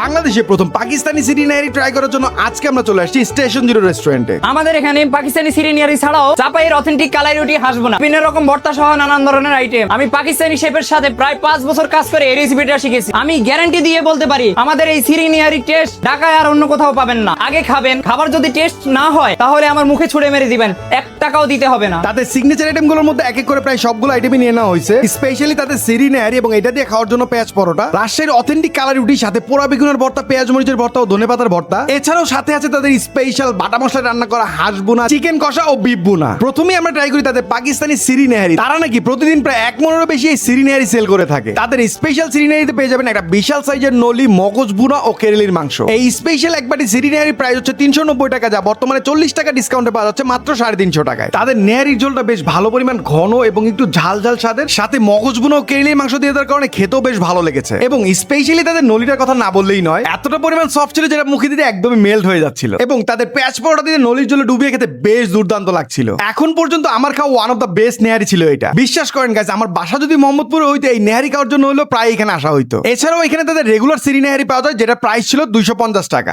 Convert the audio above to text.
বাংলাদেশে প্রথম Pakistani city নাইরি try করার জন্য আজকে আমরা চলে আসছি স্টেশন জিরো রেস্টুরেন্টে আমাদের এখানে পাকিস্তানি সিরিনিয়ারি ছাড়াও চাপাইয়ের অথেন্টিক কালাই রুটি হাসবো না। বিভিন্ন রকম ভর্তা সহ নানান ধরনের আইটেম আমি পাকিস্তানি শেফের সাথে প্রায় পাঁচ বছর কাজ করে এই রেসিপিটা শিখেছি। আমি গ্যারান্টি দিয়ে বলতে পারি আমাদের এই সিরিনিয়ারি টেস্ট ঢাকায় আর অন্য কোথাও পাবেন না। আগে খাবেন খাবার যদি টেস্ট না হয় তাহলে আমার মুখে ছুড়ে মেরে দিবেন। এক টাকাও দিতে হবে না। তাদের সিগনেচার আইটেমগুলোর মধ্যে এক এক করে প্রায় সবগুলো আইটেমই নিয়ে নেওয়া হয়েছে। স্পেশালি তাদের সিরি নাইরি এবং এটা দিয়ে খাওয়ার জন্য পেঁয়াজ পরোটা। রাজশাহীর অথেন্টিক কালার রুটির সাথে পোড়া বেগুনের ভর্তা, পেঁয়াজ মরিচের ভর্তা ও ধনে পাতার ভর্তা। এছাড়াও সাথে আছে তাদের স্পেশাল বাটা মশলা রান্না করা হাঁস বোনা চিকেন কষা ও বিফ বোনা প্রথমেই আমরা ট্রাই করি তাদের পাকিস্তানি সিরি নেহারি। তারা নাকি প্রতিদিন প্রায় এক মনেরও বেশি এই সিরি নেহারি সেল করে থাকে। তাদের স্পেশাল সিরি নেহারিতে পেয়ে যাবেন একটা বিশাল সাইজের নলি, মগজ বুনা ও কেরেলির মাংস। এই স্পেশাল একবারই সিরি নেহারি প্রাইস হচ্ছে তিনশো নব্বই টাকা, যা বর্তমানে চল্লিশ টাকা ডিসকাউন্টে পাওয়া যাচ্ছে মাত্র সাড়ে তিনশো টাকায়। তাদের নেহারির ঝোলটা বেশ ভালো পরিমাণ ঘন এবং একটু ঝাল ঝাল স্বাদের। সাথে মগজ বুনা ও কেরেলির মাংস দিয়ে দেওয়ার কারণে খেতেও বেশ ভালো লেগেছে। এবং স্পেশালি তাদের নলিটার কথা না বললেই নয় এতটা পরিমাণ সফট ছিল যেটা মুখে দিতে একদমই মেল্ট হয়ে যাচ্ছিল। এবং তাদের পেঁয়াজ পরোটা দিয়ে নলির জলে ডুবিয়ে খেতে বেশ দুর্দান্ত লাগছিল। এখন পর্যন্ত আমার খাওয়া one of the best nihari ছিল এটা। বিশ্বাস করেন গাছ আমার বাসা যদি মোহাম্মদপুরে হইতো এই নেহারি খাওয়ার জন্য হলো প্রায় এখানে আসা হইতো। এছাড়াও এখানে তাদের রেগুলার সিরি নেহারি পাওয়া যায় যেটা প্রাইস ছিল দুইশো পঞ্চাশ টাকা।